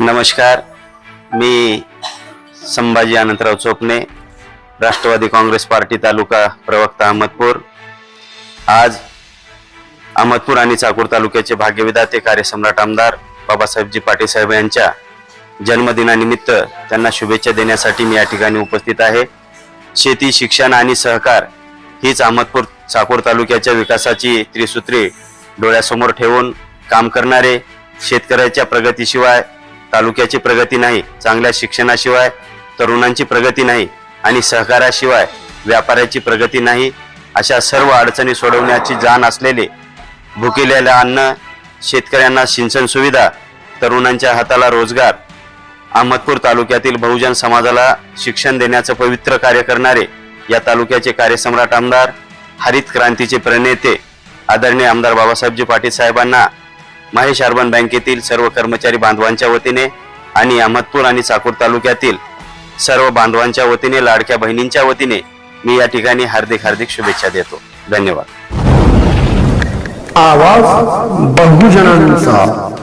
नमस्कार. मी संभाजी अनंतराव चोपणे राष्ट्रवादी काँग्रेस पार्टी तालुका प्रवक्ता अहमदपूर. आज अहमदपूर आणि चाकूर तालुक्याचे भाग्यविधाते कार्यसम्राट आमदार बाबासाहेबजी पाटील साहेब यांच्या जन्मदिनानिमित्त त्यांना शुभेच्छा देण्यासाठी मी या ठिकाणी उपस्थित आहे. शेती शिक्षण आणि सहकार हीच अहमदपूर चाकूर तालुक्याच्या विकासाची त्रिसूत्री डोळ्यासमोर ठेवून काम करणारे शेतकऱ्याच्या प्रगतीशिवाय तालुक्याची प्रगती नाही चांगल्या शिक्षणाशिवाय तरुणांची प्रगती नाही आणि सहकाराशिवाय व्यापाराची प्रगती नाही अशा सर्व अडचणी सोडवण्याची जाण असलेले भुकेलेलं अन्न शेतकऱ्यांना सिंचन सुविधा तरुणांच्या हाताला रोजगार अहमदपूर तालुक्यातील बहुजन समाजाला शिक्षण देण्याचं पवित्र कार्य करणारे या तालुक्याचे कार्यसम्राट आमदार हरित क्रांतीचे प्रणेते आदरणीय आमदार बाबासाहेबजी पाटील साहेबांना महेश अर्बन बँकेतील सर्व कर्मचारी बांधवांच्या वतीने आणि अहमदपूर आणि चाकूर तालुक्यातील सर्व बांधवांच्या वतीने लाडक्या बहिणींच्या वतीने मी या ठिकाणी हार्दिक हार्दिक शुभेच्छा देतो. धन्यवाद. आवाज बहुजनांचा.